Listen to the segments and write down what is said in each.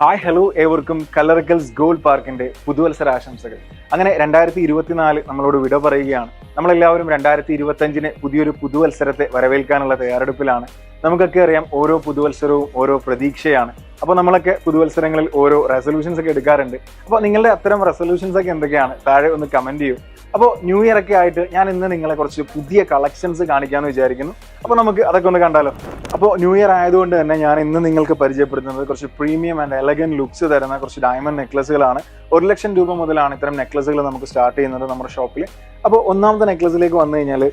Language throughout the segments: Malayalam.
ഹായ് ഹലോ ഏവർക്കും കലറിക്കൽസ് ഗോൾഡ് പാർക്കിന്റെ പുതുവത്സര ആശംസകൾ അങ്ങനെ രണ്ടായിരത്തി ഇരുപത്തിനാല് നമ്മളോട് വിട പറയുകയാണ്. നമ്മളെല്ലാവരും രണ്ടായിരത്തി ഇരുപത്തഞ്ചിന് പുതിയൊരു പുതുവത്സരത്തെ വരവേൽക്കാനുള്ള തയ്യാറെടുപ്പിലാണ്. നമുക്കൊക്കെ അറിയാം ഓരോ പുതുവത്സരവും ഓരോ പ്രതീക്ഷയാണ്. അപ്പോൾ നമ്മളൊക്കെ പുതുവത്സരങ്ങളിൽ ഓരോ റെസൊല്യൂഷൻസ് ഒക്കെ എടുക്കാറുണ്ട്. അപ്പോൾ നിങ്ങളുടെ അത്തരം റെസൊല്യൂഷൻസ് ഒക്കെ എന്തൊക്കെയാണ്? താഴെ ഒന്ന് കമന്റ് ചെയ്യൂ. അപ്പോൾ ന്യൂ ഇയർ ഒക്കെ ആയിട്ട് ഞാൻ ഇന്ന് നിങ്ങളെ കുറച്ച് പുതിയ കളക്ഷൻസ് കാണിക്കാമെന്ന് വിചാരിക്കുന്നു. അപ്പോൾ നമുക്ക് അതൊക്കെ ഒന്ന് കണ്ടാലോ? അപ്പോൾ ന്യൂ ഇയർ ആയതുകൊണ്ട് തന്നെ ഞാൻ ഇന്ന് നിങ്ങൾക്ക് പരിചയപ്പെടുത്തുന്നത് കുറച്ച് പ്രീമിയം ആൻഡ് എലഗൻ ലുക്സ് തരുന്ന കുറച്ച് ഡയമണ്ട് നെക്ലസുകളാണ് ഒരു ലക്ഷം രൂപ മുതലാണ് ഇത്തരം നെക്ലസുകൾ നമുക്ക് സ്റ്റാർട്ട് ചെയ്യുന്നത് നമ്മുടെ ഷോപ്പിൽ അപ്പോൾ ഒന്നാമത്തെ നെക്ലസിലേക്ക് വന്നു കഴിഞ്ഞാൽ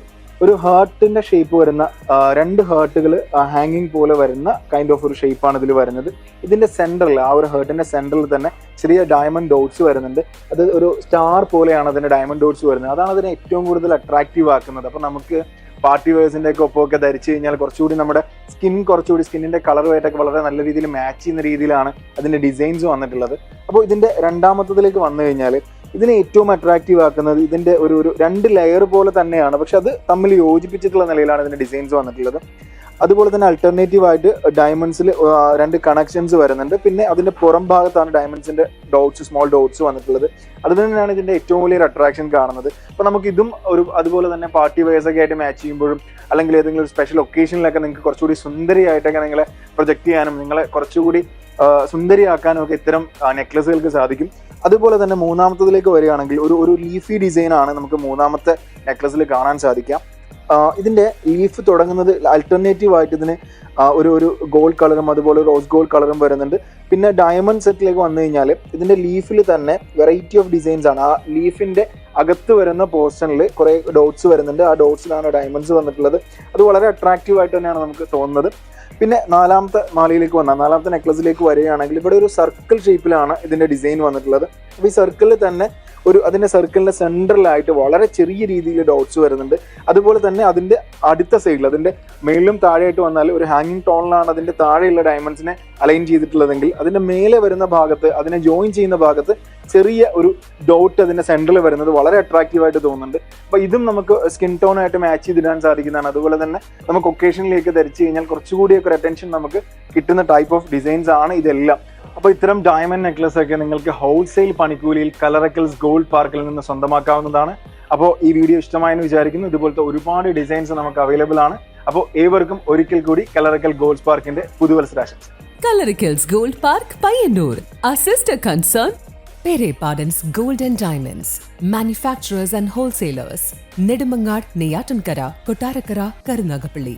ഒരു ഹേർട്ടിന്റെ ഷേപ്പ് വരുന്ന രണ്ട് ഹേർട്ടുകൾ ഹാങ്ങിങ് പോലെ വരുന്ന കൈൻഡ് ഓഫ് ഒരു ഷേപ്പാണ് ഇതിൽ വരുന്നത്. ഇതിന്റെ സെന്ററിൽ ആ ഒരു ഹേർട്ടിന്റെ സെന്ററിൽ തന്നെ ചെറിയ ഡയമണ്ട് ഡോട്ട്സ് വരുന്നുണ്ട്. അത് ഒരു സ്റ്റാർ പോലെയാണ് അതിന്റെ ഡയമണ്ട് ഡോട്ട്സ് വരുന്നത്. അതാണ് അതിനെ ഏറ്റവും കൂടുതൽ അട്രാക്റ്റീവ് ആക്കുന്നത്. അപ്പൊ നമുക്ക് പാർട്ടി വേഴ്സിന്റെ ഒക്കെ ഒപ്പമൊക്കെ ധരിച്ചു കഴിഞ്ഞാൽ കുറച്ചുകൂടി നമ്മുടെ സ്കിൻ കുറച്ചുകൂടി സ്കിന്നിന്റെ കളറുമായിട്ടൊക്കെ വളരെ നല്ല രീതിയിൽ മാച്ച് ചെയ്യുന്ന രീതിയിലാണ് അതിന്റെ ഡിസൈൻസ് വന്നിട്ടുള്ളത്. അപ്പോൾ ഇതിന്റെ രണ്ടാമത്തതിലേക്ക് വന്നു കഴിഞ്ഞാൽ ഇതിനെ ഏറ്റവും അട്രാക്റ്റീവ് ആക്കുന്നത് ഇതിന്റെ ഒരു ഒരു രണ്ട് ലെയർ പോലെ തന്നെയാണ്. പക്ഷെ അത് തമ്മിൽ യോജിപ്പിച്ചിട്ടുള്ള നിലയിലാണ് ഇതിന്റെ ഡിസൈൻസ് വന്നിട്ടുള്ളത്. അതുപോലെ തന്നെ അൾട്ടർനേറ്റീവ് ആയിട്ട് ഡയമണ്ട്സിൽ രണ്ട് കണക്ഷൻസ് വരുന്നുണ്ട്. പിന്നെ അതിന്റെ പുറം ഭാഗത്താണ് ഡയമണ്ട്സിന്റെ ഡോട്ട്സ് സ്മോൾ ഡോട്ട്സ് വന്നിട്ടുള്ളത്. അത് തന്നെയാണ് ഇതിന്റെ ഏറ്റവും വലിയൊരു അട്രാക്ഷൻ കാണുന്നത്. അപ്പൊ നമുക്ക് ഇതും ഒരു അതുപോലെ തന്നെ പാർട്ടി വേഴ്സ് ഒക്കെ ആയിട്ട് മാച്ച് ചെയ്യുമ്പോഴും അല്ലെങ്കിൽ ഏതെങ്കിലും ഒരു സ്പെഷ്യൽ ഒക്കേഷനിലൊക്കെ നിങ്ങൾക്ക് കുറച്ചുകൂടി സുന്ദരിയായിട്ടൊക്കെ നിങ്ങളെ പ്രൊജക്ട് ചെയ്യാനും നിങ്ങളെ കുറച്ചുകൂടി സുന്ദരിയാക്കാനും ഒക്കെ ഇത്തരം നെക്ലസുകൾക്ക് സാധിക്കും. അതുപോലെ തന്നെ മൂന്നാമത്തതിലേക്ക് വരികയാണെങ്കിൽ ഒരു ഒരു ലീഫി ഡിസൈനാണ് നമുക്ക് മൂന്നാമത്തെ നെക്ലസിൽ കാണാൻ സാധിക്കാം ആ, ഇതിന്റെ ലീഫ് തുടങ്ങുന്നത് അൾട്ടർനേറ്റീവ് ആയിട്ട് ഇതിന് ഒരു ഒരു ഗോൾഡ് കളറും അതുപോലെ റോസ് ഗോൾഡ് കളറും വരുന്നുണ്ട്. പിന്നെ ഡയമണ്ട് സെറ്റിലേക്ക് വന്നു കഴിഞ്ഞാൽ ഇതിന്റെ ലീഫിൽ തന്നെ വെറൈറ്റി ഓഫ് ഡിസൈൻസ് ആണ്. ആ ലീഫിന്റെ അകത്ത് വരുന്ന പോർഷനിൽ കുറേ ഡോട്ട്സ് വരുന്നുണ്ട്. ആ ഡോട്ട്സിലാണ് ഡയമണ്ട്സ് വന്നിട്ടുള്ളത്. അത് വളരെ അട്രാക്റ്റീവ് ആയിട്ട് തന്നെയാണ് നമുക്ക് തോന്നുന്നത്. പിന്നെ നാലാമത്തെ മാലയിലേക്ക് വന്നാൽ നാലാമത്തെ നെക്ലസിലേക്ക് വരികയാണെങ്കിൽ ഇവിടെ ഒരു സർക്കിൾ ഷേപ്പിലാണ് ഇതിന്റെ ഡിസൈൻ വന്നിട്ടുള്ളത്. അപ്പോൾ ഈ സർക്കിളിൽ തന്നെ ഒരു അതിന്റെ സർക്കിളിന്റെ സെൻട്രലായിട്ട് വളരെ ചെറിയ രീതിയിൽ ഡോട്ട്സ് വരുന്നുണ്ട്. അതുപോലെ തന്നെ അതിന്റെ അടുത്ത സൈഡിൽ അതിന്റെ മേളിലും താഴെയായിട്ട് വന്നാൽ ഒരു ഹാങ്ങിങ് ടോണിലാണ് അതിന്റെ താഴെയുള്ള ഡയമണ്ട്സിനെ അലൈൻ ചെയ്തിട്ടുള്ളതെങ്കിൽ അതിന്റെ മേലെ വരുന്ന ഭാഗത്ത് അതിനെ ജോയിൻ ചെയ്യുന്ന ഭാഗത്ത് ചെറിയ ഒരു ഡോട്ട് അതിന്റെ സെന്ററിൽ വരുന്നത് വളരെ അട്രാക്റ്റീവ് ആയിട്ട് തോന്നുന്നുണ്ട്. അപ്പോൾ ഇതും നമുക്ക് സ്കിൻ ടോൺ ആയിട്ട് മാച്ച് ചെയ്തിടാൻ സാധിക്കുന്നതാണ്. അതുപോലെ തന്നെ നമുക്ക് ഒക്കേഷനിലേക്ക് ധരിച്ചു കഴിഞ്ഞാൽ കുറച്ചുകൂടിയൊക്കെ ഒരു അറ്റൻഷൻ നമുക്ക് കിട്ടുന്ന ടൈപ്പ് ഓഫ് ഡിസൈൻസ് ആണ് ഇതെല്ലാം. അപ്പോൾ ഇത്തരം ഡയമണ്ട് നെക്ലസ് ഒക്കെ നിങ്ങൾക്ക് ഹോൾസെയിൽ പണിക്കൂലിയിൽ കലറക്കൽസ് ഗോൾഡ് പാർക്കിൽ നിന്ന് സ്വന്തമാക്കാവുന്നതാണ് അപ്പോൾ ഈ വീഡിയോ ഇഷ്ടമായെന്ന് വിചാരിക്കുന്നു ഇതുപോലത്തെ ഒരുപാട് ഡിസൈൻസ് നമുക്ക് അവൈലബിൾ ആണ് അപ്പോൾ ഏവർക്കും ഒരിക്കൽ കൂടി കലറക്കൽ ഗോൾഡ് പാർക്കിന്റെ പുതുവത്സരാശംസ കളറിക്കൽസ് gold park Payyannur a sister concern പെരേ Pere Pardon's Gold and Diamonds. Manufacturers and wholesalers. Neyyattinkara Kottarakkara Karunagapalli.